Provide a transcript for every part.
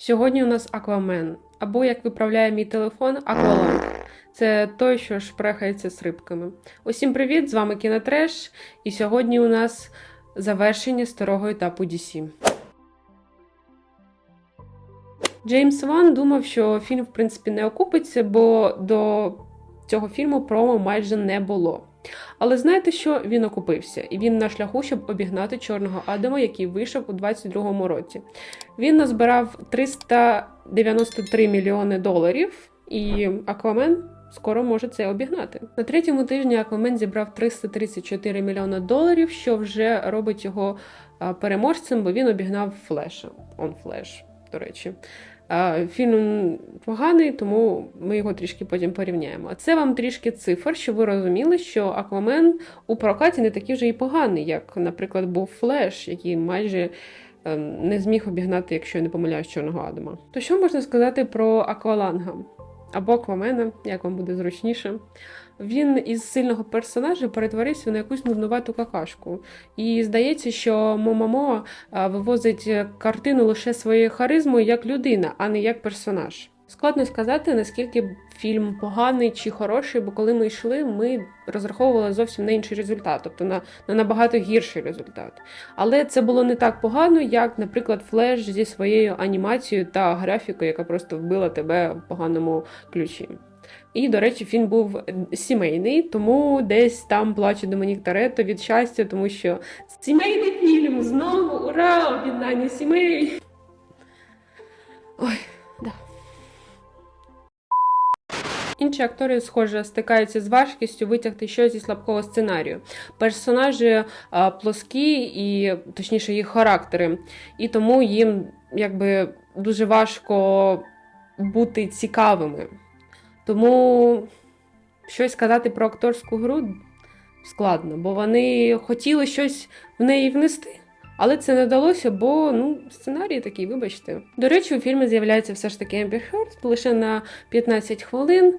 Сьогодні у нас Аквамен, або, як виправляє мій телефон, Акваланг. Це той, що шпрехається з рибками. Усім привіт! З вами Кінотреш, і сьогодні у нас завершення старого етапу DC. Джеймс Ван думав, що фільм, в принципі, не окупиться, бо до цього фільму промо майже не було. Але знаєте що? Він окупився, і він на шляху, щоб обігнати чорного Адама, який вийшов у 22-му році. Він назбирав 393 мільйони доларів, і Аквамен скоро може це обігнати. На третьому тижні Аквамен зібрав 334 мільйони доларів, що вже робить його переможцем, бо він обігнав Флеша. Он Флеш, до речі. Фільм поганий, тому ми його трішки потім порівняємо. Це вам трішки цифр, щоб ви розуміли, що Аквамен у прокаті не такий вже і поганий, як, наприклад, був Флеш, який майже ем, не зміг обігнати, якщо я не помиляюсь, Чорного Адама. То що можна сказати про Акваланга? Або Аквамена, як вам буде зручніше. Він із сильного персонажа перетворився на якусь нуднувату какашку. І здається, що Момомо вивозить картину лише своєю харизмою як людина, а не як персонаж. Складно сказати, наскільки фільм поганий чи хороший, бо коли ми йшли, ми розраховували зовсім на інший результат, тобто на, на набагато гірший результат. Але це було не так погано, як, наприклад, Флеш зі своєю анімацією та графікою, яка просто вбила тебе в поганому ключі. І, до речі, фільм був сімейний, тому десь там плаче Домінік Торетто від щастя, тому що сімейний фільм знову ура! Об'єднання сімей! Ой, да. Інші актори, схоже, стикаються з важкістю витягти щось зі слабкого сценарію. Персонажі а, плоскі і точніше їх характери, і тому їм якби дуже важко бути цікавими. Тому щось сказати про акторську гру складно, бо вони хотіли щось в неї внести. Але це не вдалося, бо ну, сценарій такий, вибачте. До речі, у фільмі з'являється все ж таки Ембер Хёрд лише на 15 хвилин,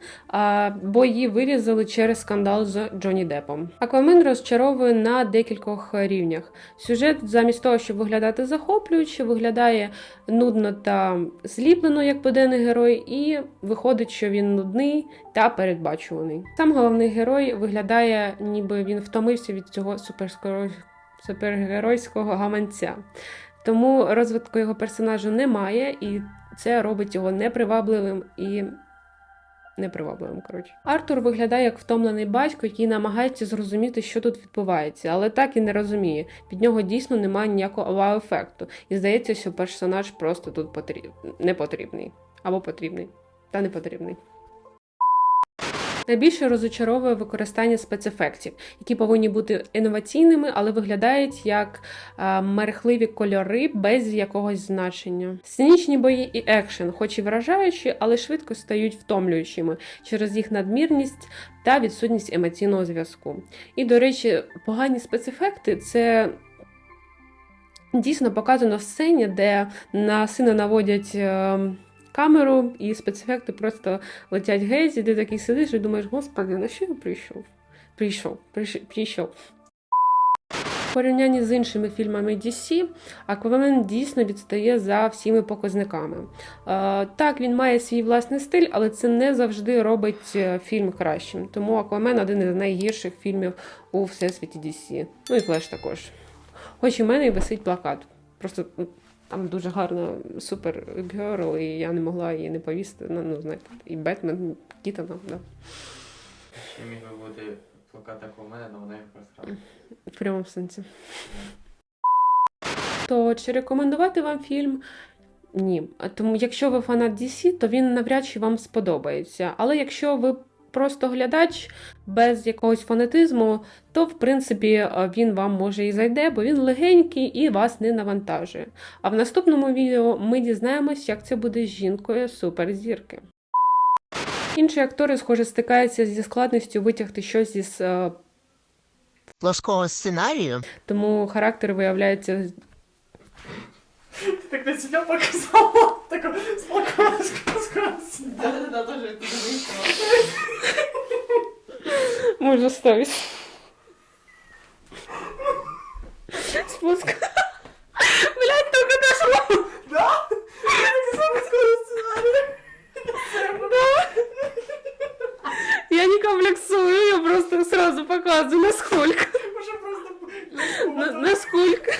бо її вирізали через скандал з Джонні Деппом. Аквамен розчаровує на декількох рівнях. Сюжет, замість того, щоб виглядати захоплююче, виглядає нудно та зліплено як буденний герой, і виходить, що він нудний та передбачуваний. Сам головний герой виглядає, ніби він втомився від цього суперскоро супергеройського гаманця. Тому розвитку його персонажу немає, і це робить його непривабливим і непривабливим. Коротше. Артур виглядає як втомлений батько, який намагається зрозуміти, що тут відбувається, але так і не розуміє. Під нього дійсно немає ніякого вау-ефекту. І здається, що персонаж просто тут потріб... не потрібний. Або потрібний, та не потрібний. Найбільше розочаровує використання спецефектів, які повинні бути інноваційними, але виглядають як е, мерехливі кольори без якогось значення. Сценічні бої і екшен, хоч і вражаючі, але швидко стають втомлюючими через їх надмірність та відсутність емоційного зв'язку. І, до речі, погані спецефекти це. Дійсно показано в сцені, де на сина наводять е, камеру, і спецефекти просто летять геть, і ти такий сидиш і думаєш, господи, на що я прийшов? Прийшов, прийшов. В порівнянні з іншими фільмами DC, Аквамен дійсно відстає за всіми показниками. Е, так, він має свій власний стиль, але це не завжди робить е, фільм кращим. Тому Аквамен один із найгірших фільмів у всесвіті DC. Ну і Флеш також. Хоч у мене і висить плакат. Просто ну, там дуже гарна супергерл, і я не могла її не повісити. Ну, ну знаєте, і Бетмен, Кітона, да. Ще міг би бути плакат як у мене, але вона їх просрала. в прямому сенсі. То чи рекомендувати вам фільм? Ні. Тому, якщо ви фанат DC, то він навряд чи вам сподобається. Але якщо ви просто глядач без якогось фанатизму, то в принципі е, він вам може і зайде, бо він легенький і вас не навантажує. А в наступному відео ми дізнаємось, як це буде з жінкою суперзірки. Інші актори, схоже, стикаються зі складністю витягти щось із е, плоского сценарію. Тому характер виявляється Ты так на себя показала. Так спокойно. можем заставить. Спуск. блять, только дошло. Да? Да. Я не комплексую, я просто сразу показываю, насколько. Уже просто... Насколько.